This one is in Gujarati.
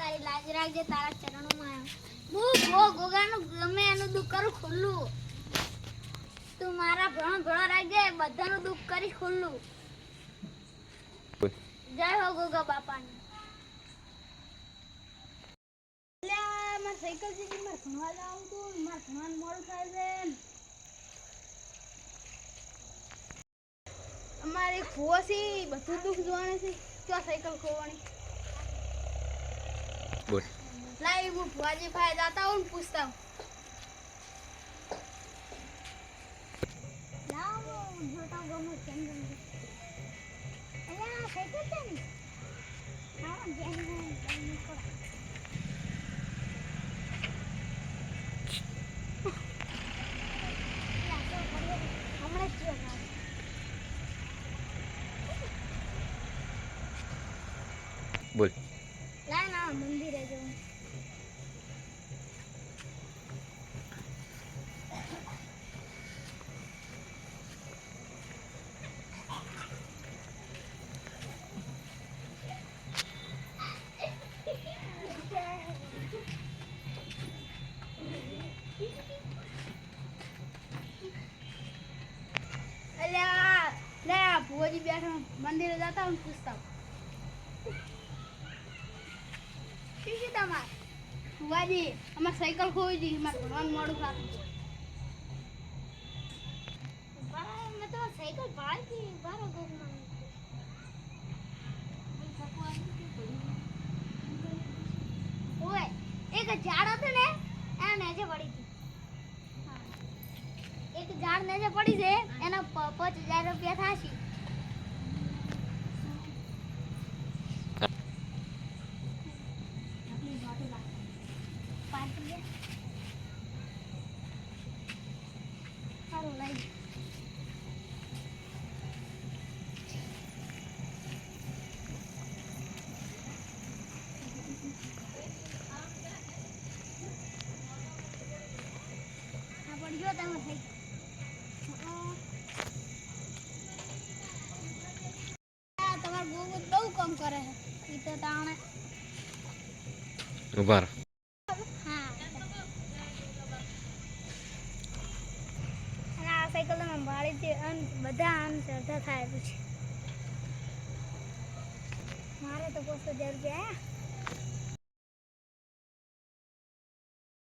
તારી લાજ રાખજે, તારા ચરણોમાં હું, ગોગાનું, ગમે એનું દુઃખ કરું, ખુલ્લું. તું મારા ભણો ભણો રાખજે, બધાનું દુઃખ કરી ખુલ્લું. જય હો, ગોગા બાપાને. સાયકલ શીખી મારે ભણવા જવું મોડું થાય છે. અમારે એક છે બધું દુઃખ જોવાનું છે. ક્યાં સાયકલ ખોવાની? બોલ. લાઈ હું ભુવાજી ભાઈ જાતા હું પૂછતા ને. બોલ. લાય ના મંદિરે જવું અલ્યા લે ભુવાજી બેઠા મંદિરે જતા હું પૂછતા. શું છે તમારે. અમારે સાયકલ ભણવાનું મોડું થતું મેં તો સાયકલ ભાડતી બારો ગોગમાં ઓય, એક ઝાડ હતું ને, એના નેજે પડી હતી એક ઝાડ નેજે પડી છે, એના પાંચ હજાર રૂપિયા થાશે. તમારે બહુ બહુ કામ કરે છે ઈ તો તાણે ઊભા રહો હા અને આ સાયકલ બધા આમ સરખા થાય પછી. મારે તો પોસ્તો હજાર રૂપિયા